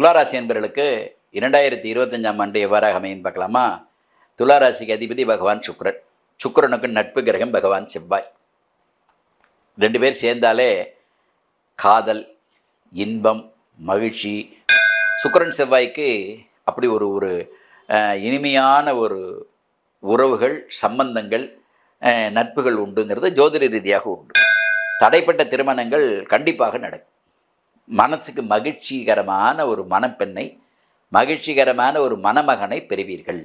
துளாராசி என்பவர்களுக்கு இரண்டாயிரத்தி இருபத்தஞ்சாம் ஆண்டு எவ்வாறாக அமையும் பார்க்கலாமா? துளாராசிக்கு அதிபதி பகவான் சுக்ரன். சுக்கிரனுக்கு நட்பு கிரகம் பகவான் செவ்வாய். ரெண்டு பேர் சேர்ந்தாலே காதல் இன்பம் மகிழ்ச்சி. சுக்கரன் செவ்வாய்க்கு அப்படி ஒரு ஒரு இனிமையான ஒரு உறவுகள் சம்பந்தங்கள் நட்புகள் உண்டுங்கிறது ஜோதிட ரீதியாக உண்டு. தடைப்பட்ட திருமணங்கள் கண்டிப்பாக நடக்கும். மனசுக்கு மகிழ்ச்சிகரமான ஒரு மணப்பெண்ணை மகிழ்ச்சிகரமான ஒரு மணமகனை பெறுவீர்கள்.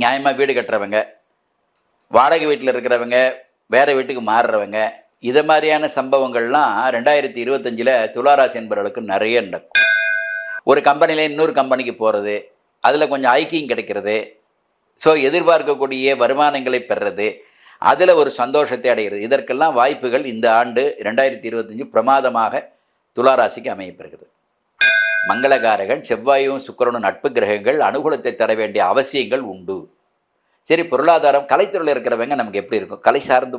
நியாயமாக வீடு கட்டுறவங்க வாடகை வீட்டில் இருக்கிறவங்க வேறு வீட்டுக்கு மாறுறவங்க இதை மாதிரியான சம்பவங்கள்லாம் ரெண்டாயிரத்தி இருபத்தஞ்சில் துளாராசி என்பவர்களுக்கு நிறைய நடக்கும். ஒரு கம்பெனியில் இன்னொரு கம்பெனிக்கு போகிறது அதில் கொஞ்சம் ஐக்கியம் கிடைக்கிறது. ஸோ எதிர்பார்க்கக்கூடிய வருமானங்களை பெறுறது அதில் ஒரு சந்தோஷத்தை அடைகிறது. இதற்கெல்லாம் வாய்ப்புகள் இந்த ஆண்டு ரெண்டாயிரத்தி இருபத்தஞ்சு பிரமாதமாக துளாராசிக்கு அமையப்பெறுகிறது. மங்களகாரகன் செவ்வாயும் சுக்கிரனும் நட்பு கிரகங்கள் அனுகூலத்தை தர வேண்டிய அவசியங்கள் உண்டு. சரி பொருளாதாரம் கலைத்துறையில் இருக்கிறவங்க நமக்கு எப்படி இருக்கும்? கலை சார்ந்து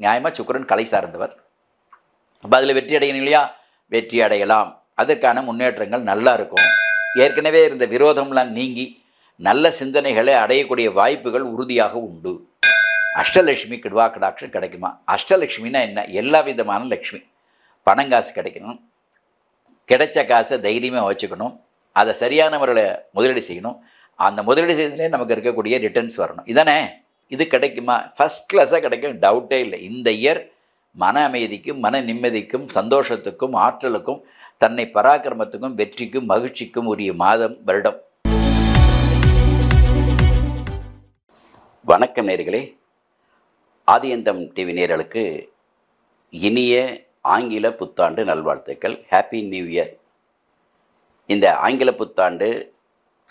நியாயமாக சுக்கிரன் கலை சார்ந்தவர். அப்போ அதில் வெற்றி அடையணும் இல்லையா? வெற்றி அடையலாம். அதற்கான முன்னேற்றங்கள் நல்லா இருக்கும். ஏற்கனவே இருந்த விரோதம்லாம் நீங்கி நல்ல சிந்தனைகளை அடையக்கூடிய வாய்ப்புகள் உறுதியாக உண்டு. அஷ்டலட்சுமி கிடுவா கடாட்சம் கிடைக்குமா? அஷ்டலட்சுமினா என்ன? எல்லா விதமான லக்ஷ்மி பணங்காசு கிடைக்கணும். கிடைச்ச காசை தைரியமாக வச்சுக்கணும். அதை சரியான முறையில் முதலீடு செய்யணும். அந்த முதலீடு செய்ததுலேயே நமக்கு இருக்கக்கூடிய ரிட்டர்ன்ஸ் வரணும். இதானே? இது கிடைக்குமா? ஃபஸ்ட் கிளாஸாக கிடைக்கும். டவுட்டே இல்லை. இந்த இயர் மன அமைதிக்கும் மன நிம்மதிக்கும் சந்தோஷத்துக்கும் ஆற்றலுக்கும் தன்னை பராக்கிரமத்துக்கும் வெற்றிக்கும் மகிழ்ச்சிக்கும் உரிய மாதம் வருடம். வணக்கம் நேர்களே. ஆதியந்தம் டிவி நேர்களுக்கு இனிய ஆங்கில புத்தாண்டு நல்வாழ்த்துக்கள். ஹாப்பி நியூ இயர் இந்த ஆங்கில புத்தாண்டு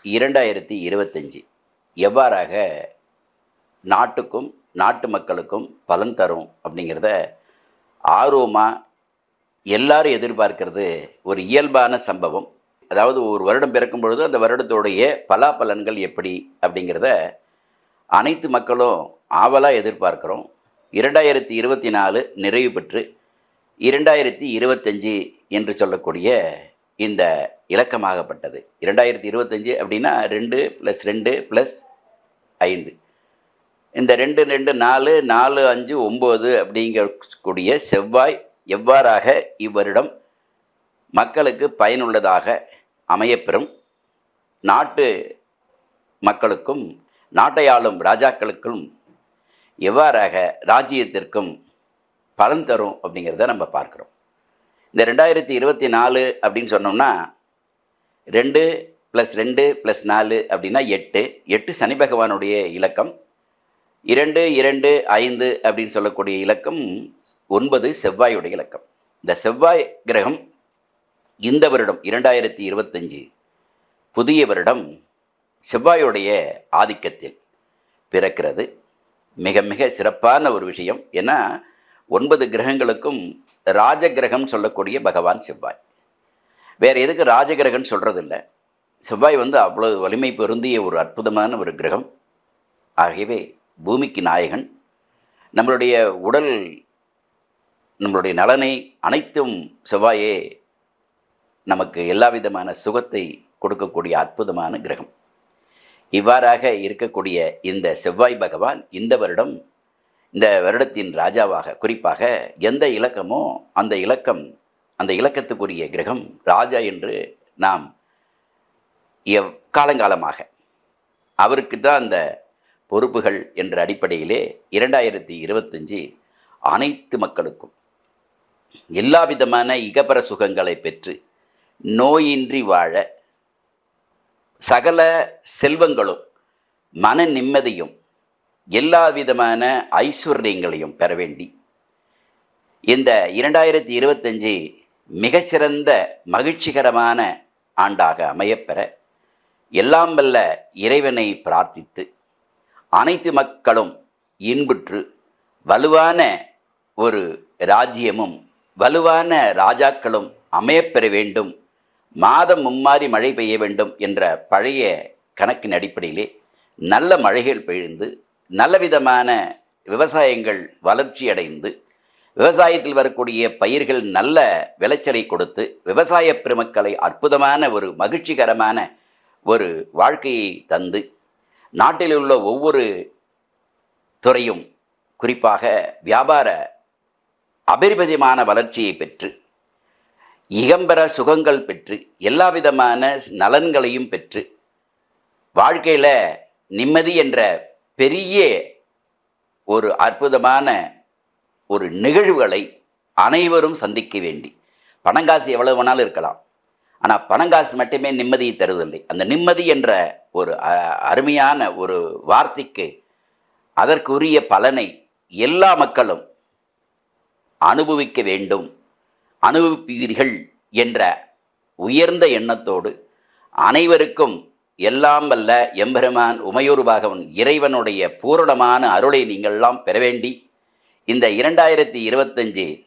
இரண்டாயிரத்தி இருபத்தஞ்சி. எவ்வாறாக நாட்டுக்கும் நாட்டு மக்களுக்கும் பலன் தரும் அப்படிங்கிறத ஆர்வமாக எல்லாரும் எதிர்பார்க்கிறது ஒரு இயல்பான சம்பவம். அதாவது ஒரு வருடம் பிறக்கும் பொழுது அந்த வருடத்துடைய பலாபலன்கள் எப்படி அப்படிங்கிறத அனைத்து மக்களும் ஆவலாக எதிர்பார்க்குறோம். இரண்டாயிரத்தி இருபத்தி நாலு நிறைவு பெற்று இரண்டாயிரத்தி இருபத்தஞ்சி என்று சொல்லக்கூடிய இந்த இலக்கமாகப்பட்டது. இரண்டாயிரத்தி இருபத்தஞ்சி அப்படின்னா ரெண்டு ப்ளஸ் ரெண்டு ப்ளஸ் ஐந்து. இந்த ரெண்டு ரெண்டு நாலு நாலு அஞ்சு ஒம்பது அப்படிங்கக்கூடிய செவ்வாய் எவ்வாறாக இவ்வருடம் மக்களுக்கு பயனுள்ளதாக அமையப்பெறும்? நாட்டு மக்களுக்கும் நாட்டை ஆளும் ராஜாக்களுக்கும் எவ்வாறாக ராஜ்யத்திற்கும் பலன் தரும் அப்படிங்கிறத நம்ம பார்க்குறோம். இந்த ரெண்டாயிரத்தி இருபத்தி நாலு அப்படின்னு சொன்னோம்னா ரெண்டு ப்ளஸ் ரெண்டு ப்ளஸ் நாலு அப்படின்னா எட்டு. எட்டு சனி பகவானுடைய இலக்கம். இரண்டு இரண்டு ஐந்து அப்படின்னு சொல்லக்கூடிய இலக்கம் ஒன்பது செவ்வாயுடைய இலக்கம். இந்த செவ்வாய் கிரகம் இந்த வருடம் இரண்டாயிரத்தி இருபத்தஞ்சி புதிய வருடம் செவ்வாயுடைய ஆதிக்கத்தில் பிறக்கிறது. மிக மிக சிறப்பான ஒரு விஷயம். ஏன்னா ஒன்பது கிரகங்களுக்கும் ராஜகிரகம் சொல்லக்கூடிய பகவான் செவ்வாய். வேறு எதுக்கு ராஜகிரகம்னு சொல்கிறதில்ல செவ்வாய் வந்து அவ்வளோ வலிமை பொருந்திய ஒரு அற்புதமான ஒரு கிரகம். ஆகவே பூமிக்கு நாயகன். நம்மளுடைய உடல் நம்மளுடைய நலனை அனைத்தும் செவ்வாயே நமக்கு எல்லா விதமான சுகத்தை கொடுக்கக்கூடிய அற்புதமான கிரகம். இவ்வாறாக இருக்கக்கூடிய இந்த செவ்வாய் பகவான் இந்த வருடம் இந்த வருடத்தின் ராஜாவாக குறிப்பாக எந்த இலக்கமோ அந்த இலக்கம் அந்த இலக்கத்துக்குரிய கிரகம் ராஜா என்று நாம் எவ் காலங்காலமாக அவருக்கு தான் அந்த பொறுப்புகள் என்ற அடிப்படையிலே இரண்டாயிரத்தி இருபத்தஞ்சி அனைத்து மக்களுக்கும் எல்லா விதமான இகபர சுகங்களை பெற்று நோயின்றி வாழ சகல செல்வங்களும் மன நிம்மதியும் எல்லா விதமான ஐஸ்வர்யங்களையும் பெற வேண்டி இந்த இரண்டாயிரத்தி இருபத்தஞ்சி மிகச்சிறந்த மகிழ்ச்சிகரமான ஆண்டாக அமையப்பெற எல்லாம் வல்ல இறைவனை பிரார்த்தித்து அனைத்து மக்களும் இன்புற்று வலுவான ஒரு ராஜ்யமும் வலுவான ராஜாக்களும் அமையப்பெற வேண்டும் மாதம் மும்மாறி மழை பெய்ய வேண்டும் என்ற பழைய கணக்கின் அடிப்படையிலே நல்ல மழைகள் பெய்ந்து நல்ல விதமான விவசாயங்கள் வளர்ச்சி அடைந்து விவசாயத்தில் வரக்கூடிய பயிர்கள் நல்ல விளைச்சலை கொடுத்து விவசாய பெருமக்களை அற்புதமான ஒரு மகிழ்ச்சிகரமான ஒரு வாழ்க்கையை தந்து நாட்டில் உள்ள ஒவ்வொரு துறையும் குறிப்பாக வியாபார அபரிமிதமான வளர்ச்சியை பெற்று இகம்பர சுகங்கள் பெற்று எல்லா விதமான நலன்களையும் பெற்று வாழ்க்கையில் நிம்மதி என்ற பெரிய ஒரு அற்புதமான ஒரு நிகழ்வுகளை அனைவரும் சந்திக்க வேண்டி. பணங்காசு எவ்வளவு வேணாலும் இருக்கலாம். ஆனால் பணங்காசு மட்டுமே நிம்மதியை தருவதில்லை. அந்த நிம்மதி என்ற ஒரு அ- அருமையான ஒரு வார்த்தைக்கு அதற்குரிய பலனை எல்லா மக்களும் அனுபவிக்க வேண்டும். அனுபவிப்பீர்கள் என்ற உயர்ந்த எண்ணத்தோடு அனைவருக்கும் எல்லாம் வல்ல எம்பெருமான் உமையூர்பாகவன் இறைவனுடைய பூரணமான அருளை நீங்கள்லாம் பெற வேண்டி இந்த இரண்டாயிரத்தி இருபத்தஞ்சு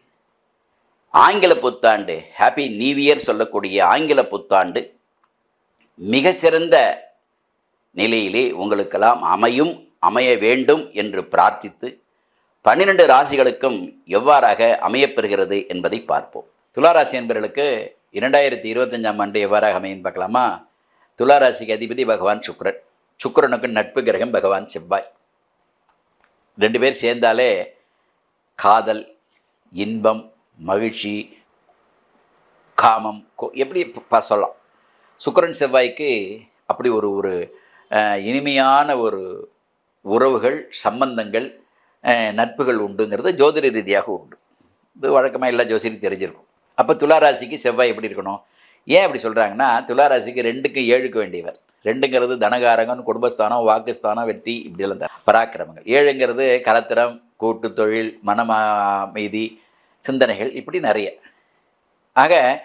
ஆங்கில புத்தாண்டு ஹாப்பி நியூ இயர் சொல்லக்கூடிய ஆங்கில புத்தாண்டு மிக சிறந்த நிலையிலே உங்களுக்கெல்லாம் அமையும் அமைய வேண்டும் என்று பிரார்த்தித்து பன்னிரண்டு ராசிகளுக்கும் எவ்வாறாக அமையப்பெறுகிறது என்பதை பார்ப்போம். துளாராசி என்பவர்களுக்கு இரண்டாயிரத்தி இருபத்தஞ்சாம் ஆண்டு எவ்வாறாக அமையும் பார்க்கலாமா? துளாராசிக்கு அதிபதி பகவான் சுக்கிரன். சுக்கிரனுக்கு நட்பு கிரகம் பகவான் செவ்வாய். ரெண்டு பேர் சேர்ந்தாலே காதல் இன்பம் மகிழ்ச்சி காமம் கோ- எப்படி ப- சொல்லலாம். சுக்கிரன் செவ்வாய்க்கு அப்படி ஒரு ஒரு இனிமையான ஒரு உறவுகள் சம்பந்தங்கள் நட்புகள் உண்டுங்கிறது ஜோதிட ரீதியாக உண்டு. இது வழக்கமாக எல்லா ஜோசியும் தெரிஞ்சிருக்கும். அப்போ துளாராசிக்கு செவ்வாய் எப்படி இருக்கணும்? ஏன் அப்படி சொல்கிறாங்கன்னா துளாராசிக்கு ரெண்டுக்கு ஏழுக்கு வேண்டியவர். ரெண்டுங்கிறது தனகாரகன் குடும்பஸ்தானம் வாக்குஸ்தானம் வெற்றி இப்படிலாம் தான் பராக்கிரமங்கள். ஏழுங்கிறது கலத்திரம் கூட்டு தொழில் மனமா அமைதி சிந்தனைகள் இப்படி நிறைய. ஆக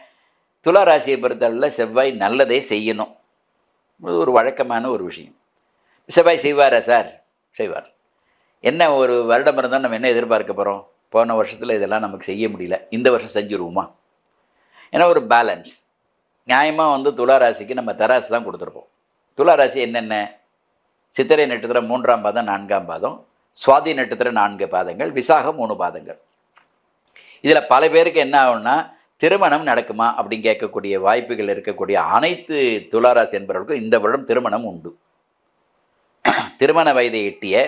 துளாராசியை பொறுத்தளவில் செவ்வாய் நல்லதே செய்யணும். ஒரு வழக்கமான ஒரு விஷயம். செவ்வாய் செய்வாரா சார்? செய்வார். என்ன ஒரு வருடம் இருந்தால் நம்ம என்ன எதிர்பார்க்க போகிறோம் போன வருஷத்தில் இதெல்லாம் நமக்கு செய்ய முடியல. இந்த வருஷம் செஞ்சுருவோமா? ஏன்னா ஒரு பேலன்ஸ். நியாயமாக வந்து துளாராசிக்கு நம்ம தராசு தான் கொடுத்துருப்போம் துளாராசி என்னென்ன? சித்திரை நட்சத்திரம் மூன்றாம் பாதம் நான்காம் பாதம் சுவாதி நட்சத்திரம் நான்கு பாதங்கள் விசாகம் மூணு பாதங்கள். இதில் பல பேருக்கு என்ன ஆகும்னா திருமணம் நடக்குமா அப்படின்னு கேட்கக்கூடிய வாய்ப்புகள் இருக்கக்கூடிய அனைத்து துளாராசி என்பவர்களுக்கும் இந்த வருடம் திருமணம் உண்டு. திருமண வயதை எட்டிய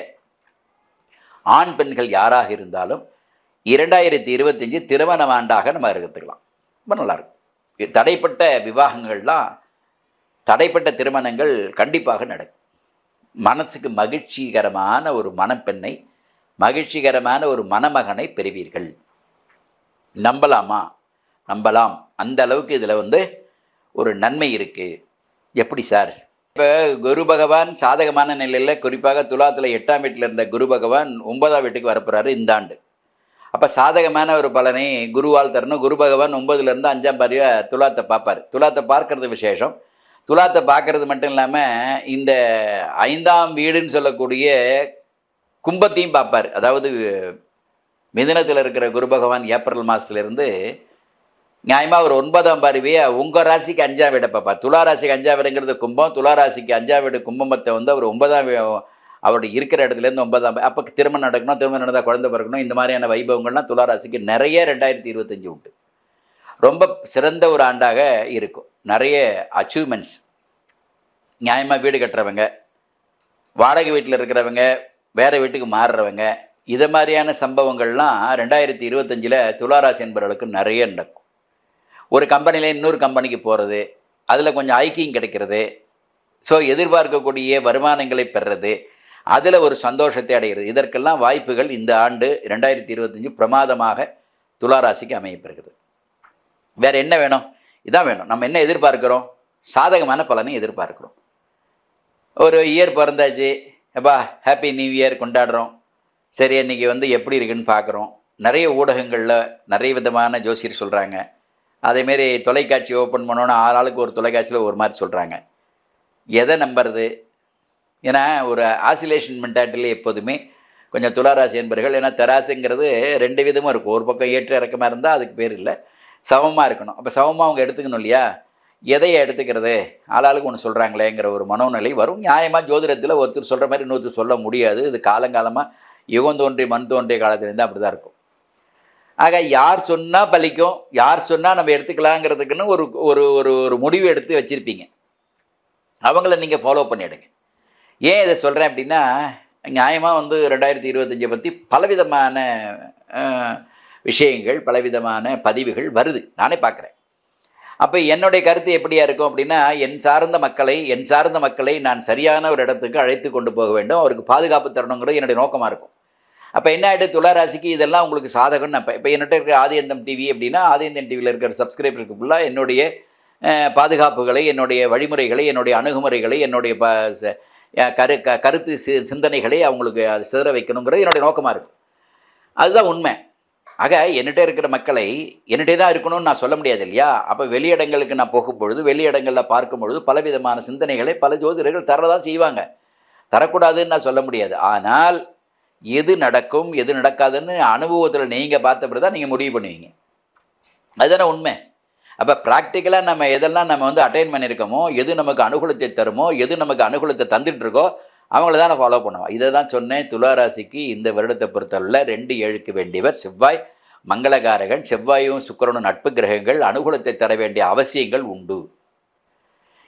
ஆண் பெண்கள் யாராக இருந்தாலும் இரண்டாயிரத்தி இருபத்தஞ்சி திருமண ஆண்டாக நம்ம எடுத்துக்கலாம். ரொம்ப நல்லாயிருக்கும் தடைப்பட்ட விவாகங்கள்லாம் தடைப்பட்ட திருமணங்கள் கண்டிப்பாக நடக்கும். மனசுக்கு மகிழ்ச்சிகரமான ஒரு மணப்பெண்ணை மகிழ்ச்சிகரமான ஒரு மணமகனை பெறுவீர்கள். நம்பலாமா? நம்பலாம். அந்த அளவுக்கு இதில் வந்து ஒரு நன்மை இருக்குது எப்படி சார்? இப்போ குரு பகவான் சாதகமான நிலையில் குறிப்பாக துலாத்தில் எட்டாம் வீட்டில் இருந்த குரு பகவான் ஒன்பதாம் வீட்டுக்கு வரப்போகிறாரு இந்த ஆண்டு. அப்போ சாதகமான ஒரு பலனை குருவால் தரணும். குரு பகவான் ஒன்பதுலேருந்து அஞ்சாம் பாரியா துலாத்தை பார்ப்பார். துலாத்தை பார்க்கறது விசேஷம். துலாத்தை பார்க்கறது மட்டும் இல்லாமல் இந்த ஐந்தாம் வீடுன்னு சொல்லக்கூடிய கும்பத்தையும் பார்ப்பார். அதாவது மிதினத்தில் இருக்கிற குரு பகவான் ஏப்ரல் மாதத்துலேருந்து நியாயமாக ஒரு ஒன்பதாம் பார்வையை உங்கள் ராசிக்கு அஞ்சாம் வீடை பார்ப்பார். துலா ராசிக்கு அஞ்சாம் வீடுங்கிறது கும்பம். துலா ராசிக்கு அஞ்சாம் வீடு கும்பமத்தை வந்து அவர் ஒன்பதாம் அவருடைய இருக்கிற இடத்துலேருந்து ஒன்பதாம் அப்போ திருமணம் நடக்கணும் திருமணம் நடந்தால் குழந்தை பிறக்கணும் இந்த மாதிரியான வைபவங்கள்லாம் துளாராசிக்கு நிறைய ரெண்டாயிரத்தி இருபத்தஞ்சி உண்டு. ரொம்ப சிறந்த ஒரு ஆண்டாக இருக்கும். நிறைய அச்சீவ்மெண்ட்ஸ் நியாயமாக வீடு கட்டுறவங்க வாடகை வீட்டில் இருக்கிறவங்க வேறு வீட்டுக்கு மாறுறவங்க இதை மாதிரியான சம்பவங்கள்லாம் ரெண்டாயிரத்தி இருபத்தஞ்சில் துளாராசி என்பவர்களுக்கு நிறைய நடக்கும். ஒரு கம்பெனியில் இன்னொரு கம்பெனிக்கு போகிறது அதில் கொஞ்சம் ஐக்கியம் கிடைக்கிறது ஸோ எதிர்பார்க்கக்கூடிய வருமானங்களை பெறுறது அதில் ஒரு சந்தோஷத்தை அடைகிறது. இதற்கெல்லாம் வாய்ப்புகள் இந்த ஆண்டு ரெண்டாயிரத்தி இருபத்தஞ்சி பிரமாதமாக துளாராசிக்கு அமையப்பெறுகிறது. வேறு என்ன வேணும்? இதான் வேணும். நம்ம என்ன எதிர்பார்க்கிறோம்? சாதகமான பலனை எதிர்பார்க்குறோம். ஒரு இயர் பிறந்தாச்சு. எப்பா ஹாப்பி நியூ இயர் கொண்டாடுறோம். சரி இன்னைக்கு வந்து எப்படி இருக்குன்னு பார்க்குறோம் நிறைய ஊடகங்களில் நிறைய விதமான ஜோசியர் சொல்கிறாங்க அதேமாரி தொலைக்காட்சி ஓப்பன் பண்ணோன்னா ஆள் ஆளுக்கு ஒரு தொலைக்காட்சியில் ஒரு மாதிரி சொல்கிறாங்க எதை நம்புறது? ஏன்னா ஒரு ஆசிலேஷன் மென்டாட்டில் எப்போதுமே கொஞ்சம் துளாராசி என்பர்கள் ஏன்னா தராசுங்கிறது ரெண்டு விதமாக இருக்கும். ஒரு பக்கம் ஏற்ற இறக்கமாக இருந்தால் அதுக்கு பேர் இல்லை. சமமாக இருக்கணும். அப்போ சமமாக அவங்க எடுத்துக்கணும் இல்லையா? எதையை எடுத்துக்கிறது? ஆளாளுக்கு ஒன்று சொல்கிறாங்களேங்கிற ஒரு மனோநிலை வரும். நியாயமாக ஜோதிடத்தில் ஒருத்தர் சொல்கிற மாதிரி இன்னொருத்தர் சொல்ல முடியாது. இது காலங்காலமாக யுகம் தோன்றி மண் தோன்றிய காலத்துலேருந்து அப்படி தான் இருக்கும். ஆக யார் சொன்னால் பலிக்கும்? யார் சொன்னால் நம்ம எடுத்துக்கலாங்கிறதுக்குன்னு ஒரு ஒரு ஒரு ஒரு முடிவு எடுத்து வச்சுருப்பீங்க. அவங்கள நீங்கள் ஃபாலோ பண்ணிவிடுங்க ஏன் இதை சொல்கிறேன் அப்படின்னா நியாயமாக வந்து ரெண்டாயிரத்தி இருபத்தஞ்சை பற்றி பலவிதமான விஷயங்கள் பலவிதமான பதிவுகள் வருது. நானே பார்க்குறேன். அப்போ என்னுடைய கருத்து எப்படியா இருக்கும் அப்படின்னா என் சார்ந்த மக்களை என் சார்ந்த மக்களை நான் சரியான ஒரு இடத்துக்கு அழைத்து கொண்டு போக வேண்டும். அவருக்கு பாதுகாப்பு தரணுங்கிறது என்னுடைய நோக்கமாக இருக்கும். அப்போ என்ன ஆகிட்டு துளாராசிக்கு இதெல்லாம் உங்களுக்கு சாதகம்னு நான் இப்போ என்னட்ட இருக்கிற ஆதியந்தம் டிவி அப்படின்னா ஆதியந்தம் டிவியில் இருக்கிற சப்ஸ்கிரைபருக்கு ஃபுல்லாக என்னுடைய பாதுகாப்புகளை என்னுடைய வழிமுறைகளை என்னுடைய அணுகுமுறைகளை என்னுடைய ப ச- கரு க கருத்து சி சிந்தனைகளை அவங்களுக்கு அது சிதற வைக்கணுங்கிறது என்னுடைய நோக்கமாக இருக்குது அதுதான் உண்மை. ஆக என்னிட்ட இருக்கிற மக்களை என்னிட்டே தான் இருக்கணும்னு நான் சொல்ல முடியாது இல்லையா? அப்போ வெளியிடங்களுக்கு நான் போகும்பொழுது வெளியிடங்களில் பார்க்கும் பொழுது பலவிதமான சிந்தனைகளை பல ஜோதிடர்கள் தரதான் செய்வாங்க. தரக்கூடாதுன்னு நான் சொல்ல முடியாது. ஆனால் எது நடக்கும் எது நடக்காதுன்னு அனுபவத்தில் நீங்கள் பார்த்தபடி தான் நீங்கள் முடிவு பண்ணுவீங்க. அதுதானே உண்மை. அப்போ ப்ராக்டிக்கலாக நம்ம எதெல்லாம் நம்ம வந்து அட்டைன் பண்ணியிருக்கோமோ எது நமக்கு அனுகூலத்தை தருமோ எது நமக்கு அனுகூலத்தை தந்துட்டுருக்கோ அவங்கள தான் நான் ஃபாலோ பண்ணுவோம். இதை தான் சொன்னேன் துளாராசிக்கு இந்த வருடத்தை பொறுத்தவரையில் ரெண்டு ஏழுக்கு வேண்டியவர் செவ்வாய் மங்களகாரகன். செவ்வாயும் சுக்கிரனும் நட்பு கிரகங்கள் அனுகூலத்தை தர வேண்டிய அவசியங்கள் உண்டு.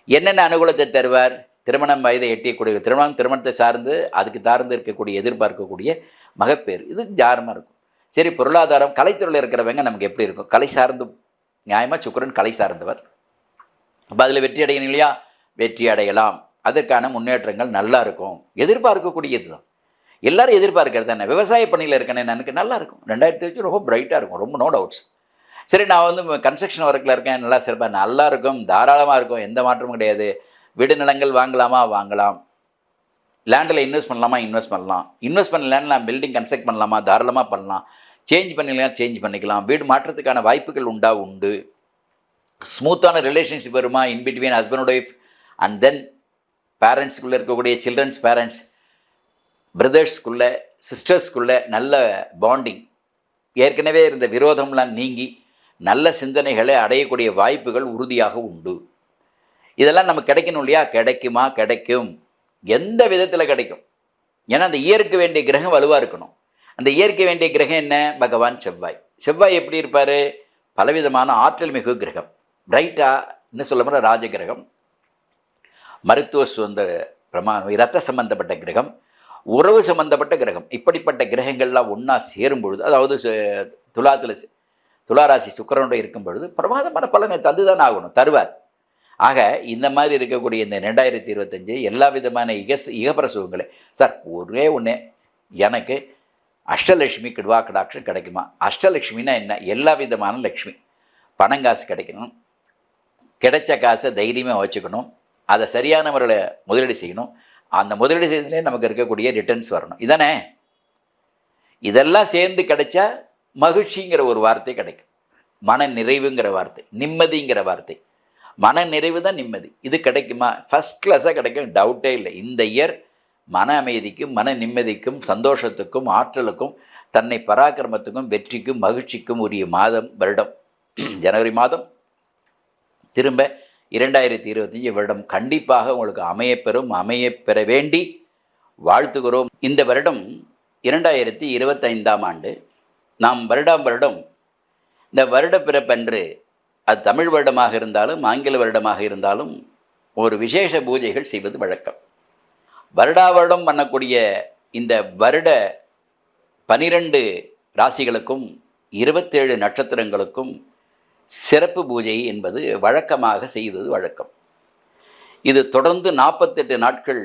என்னென்ன அனுகூலத்தை தருவார்? திருமணம் வயதை எட்டியக்கூடிய திருமணம் திருமணத்தை சார்ந்து அதுக்கு சார்ந்து இருக்கக்கூடிய எதிர்பார்க்கக்கூடிய மகப்பேறு. இது ஜாரமாக இருக்கும். சரி பொருளாதாரம் கலைத்துறையில் இருக்கிறவங்க நமக்கு எப்படி இருக்கும்? கலை சார்ந்து நியாயமாக சுக்கிரன் கலை சார்ந்தவர். அப்போ அதில் வெற்றி அடையணும் இல்லையா? வெற்றி அடையலாம். அதற்கான முன்னேற்றங்கள் நல்லா இருக்கும். எதிர்பார்க்கக்கூடியது தான் எல்லாரும் எதிர்பார்க்கறது தானே. விவசாய பணியில் இருக்கேனே எனக்கு நல்லா இருக்கும். ரெண்டாயிரத்தி வச்சு ரொம்ப பிரைட்டாக இருக்கும். ரொம்ப நோ டவுட்ஸ் சரி நான் வந்து கன்ஸ்ட்ரக்ஷன் ஒர்க்கில் இருக்கேன். நல்லா சிறப்பாக நல்லா இருக்கும். தாராளமாக இருக்கும். எந்த மாற்றமும் கிடையாது. வீடு நிலங்கள் வாங்கலாமா? வாங்கலாம். லேண்டில் இன்வெஸ்ட் பண்ணலாமா? இன்வெஸ்ட் பண்ணலாம். இன்வெஸ்ட் பண்ண லேண்டில் நான் பில்டிங் கன்ஸ்ட்ரக்ட் பண்ணலாமா? தாராளமாக பண்ணலாம். சேஞ்ச் பண்ணிக்கலாம் சேஞ்ச் பண்ணிக்கலாம். வீடு மாற்றத்துக்கான வாய்ப்புகள் உண்டா? உண்டு. ஸ்மூத்தான ரிலேஷன்ஷிப் வருமா? In between husband wife and then பேரண்ட்ஸ்குள்ளே இருக்கக்கூடிய சில்ட்ரன்ஸ் பேரண்ட்ஸ் பிரதர்ஸ்குள்ளே சிஸ்டர்ஸ்குள்ளே நல்ல பாண்டிங் ஏற்கனவே இருந்த விரோதம்லாம் நீங்கி நல்ல சிந்தனைகளை அடையக்கூடிய வாய்ப்புகள் உறுதியாக உண்டு. இதெல்லாம் நமக்கு கிடைக்கணும் இல்லையா? கிடைக்குமா? கிடைக்கும். எந்த விதத்தில் கிடைக்கும்? ஏன்னா அந்த இயற்கை வேண்டிய கிரகம் வலுவாக இருக்கணும். அந்த இயற்க வேண்டிய கிரகம் என்ன? பகவான் செவ்வாய். செவ்வாய் எப்படி இருப்பார்? பலவிதமான ஆற்றல் மிகு கிரகம். பிரைட்டாக என்ன சொல்ல போனால் ராஜகிரகம் மருத்துவ சுதந்திர பிரமா ரத்த சம்பந்தப்பட்ட கிரகம். உறவு சம்பந்தப்பட்ட கிரகம். இப்படிப்பட்ட கிரகங்கள்லாம் ஒன்றா சேரும் பொழுது அதாவது துலாத்தில் துளாராசி சுக்கிரனுடைய இருக்கும் பொழுது பிரமாதமான பலனை தந்து தான் ஆகணும் தருவார். ஆக இந்த மாதிரி இருக்கக்கூடிய இந்த ரெண்டாயிரத்தி இருபத்தஞ்சு எல்லா விதமான இகஸ் இகப்பிரசவங்களை சார் ஒரே ஒன்று எனக்கு அஷ்டலட்சுமி கிடுவா கடாட்சம் கிடைக்குமா? அஷ்டலட்சுமினா என்ன? எல்லா விதமான லக்ஷ்மி பணங்காசு கிடைக்கணும். கிடைச்ச காசை தைரியமாக வச்சுக்கணும். அதை சரியான முறையில் முதலீடு செய்யணும். அந்த முதலீடு செய்ததுலேயே நமக்கு இருக்கக்கூடிய ரிட்டர்ன்ஸ் வரணும். இதானே? இதெல்லாம் சேர்ந்து கிடைச்சா மகிழ்ச்சிங்கிற ஒரு வார்த்தை கிடைக்கும். மன நிறைவுங்கிற வார்த்தை நிம்மதிங்கிற வார்த்தை. மன நிறைவு தான் நிம்மதி. இது கிடைக்குமா? ஃபஸ்ட் கிளாஸாக கிடைக்கும். டவுட்டே இல்லை. இந்த இயர் மன அமைதிக்கும் மன நிம்மதிக்கும் சந்தோஷத்துக்கும் ஆற்றலுக்கும் தன்னை பராக்கிரமத்துக்கும் வெற்றிக்கும் மகிழ்ச்சிக்கும் உரிய மாதம் வருடம். ஜனவரி மாதம். திரும்ப இரண்டாயிரத்தி இருபத்தஞ்சி வருடம். கண்டிப்பாக உங்களுக்கு அமையப்பெறும் அமையப்பெற வேண்டி வாழ்த்துகிறோம். இந்த வருடம் இரண்டாயிரத்தி இருபத்தைந்தாம் ஆண்டு. நாம் வருடாம் வருடம் இந்த வருட பிறப்பன்று அது தமிழ் வருடமாக இருந்தாலும் ஆங்கில வருடமாக இருந்தாலும் ஒரு விசேஷ பூஜைகள் செய்வது வழக்கம். வருடா வருடம் பண்ணக்கூடிய இந்த வருட பனிரெண்டு ராசிகளுக்கும் இருபத்தேழு நட்சத்திரங்களுக்கும் சிறப்பு பூஜை என்பது வழக்கமாக செய்தது வழக்கம். இது தொடர்ந்து நாற்பத்தெட்டு நாட்கள்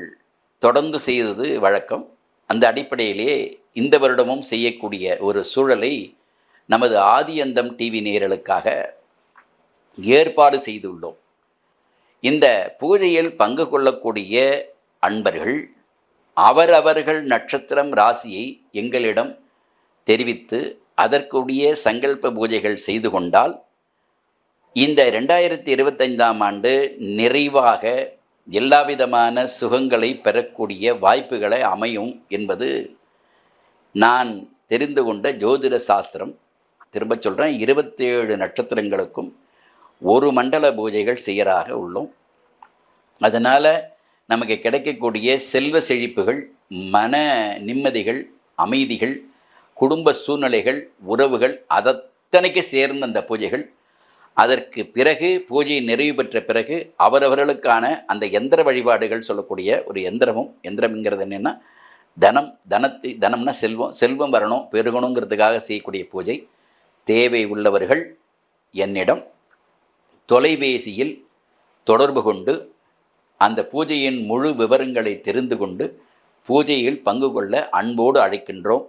தொடர்ந்து செய்தது வழக்கம். அந்த அடிப்படையிலேயே இந்த வருடமும் செய்யக்கூடிய ஒரு சூழலை நமது ஆதியந்தம் டிவி நேரலுக்காக ஏற்பாடு செய்துள்ளோம். இந்த பூஜையில் பங்கு கொள்ளக்கூடிய அன்பர்கள் அவரவர்கள் நட்சத்திரம் ராசியை எங்களிடம் தெரிவித்து அதற்குரிய சங்கல்ப பூஜைகள் செய்து கொண்டால் இந்த ரெண்டாயிரத்தி இருபத்தைந்தாம் ஆண்டு நிறைவாக எல்லாவிதமான சுகங்களை பெறக்கூடிய வாய்ப்புகளை அமையும் என்பது நான் தெரிந்து கொண்ட ஜோதிட சாஸ்திரம். திரும்ப சொல்கிறேன் இருபத்தேழு நட்சத்திரங்களுக்கும் ஒரு மண்டல பூஜைகள் செய்யறாக உள்ளோம். அதனால் நமக்கு கிடைக்கக்கூடிய செல்வ செழிப்புகள் மன நிம்மதிகள் அமைதிகள் குடும்ப சூழ்நிலைகள் உறவுகள் அதத்தனைக்கு சேர்ந்த அந்த பூஜைகள். அதற்கு பிறகு பூஜை நிறைவு பெற்ற பிறகு அவரவர்களுக்கான அந்த எந்திர வழிபாடுகள் சொல்லக்கூடிய ஒரு எந்திரமும் எந்திரம்ங்கிறது என்னென்னா தனம் தனத்தை தனம்னா செல்வம் செல்வம் வரணும் பெருகணுங்கிறதுக்காக செய்யக்கூடிய பூஜை. தேவை உள்ளவர்கள் என்னிடம் தொலைபேசியில் தொடர்பு கொண்டு அந்த பூஜையின் முழு விவரங்களை தெரிந்து கொண்டு பூஜையில் பங்கு கொள்ள அன்போடு அழைக்கின்றோம்.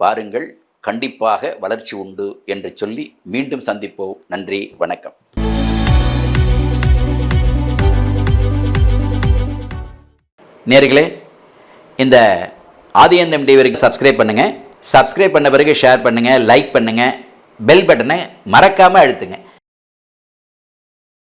வாருங்கள் கண்டிப்பாக வளர்ச்சி உண்டு என்று சொல்லி மீண்டும் சந்திப்போம். நன்றி வணக்கம். நேர்களே இந்த ஆதியந்தம் டிவிக்கு சப்ஸ்கிரைப் பண்ணுங்கள் சப்ஸ்கிரைப் பண்ண பிறகு ஷேர் பண்ணுங்கள் லைக் பண்ணுங்கள் பெல் பட்டனை மறக்காமல் அழுத்துங்க.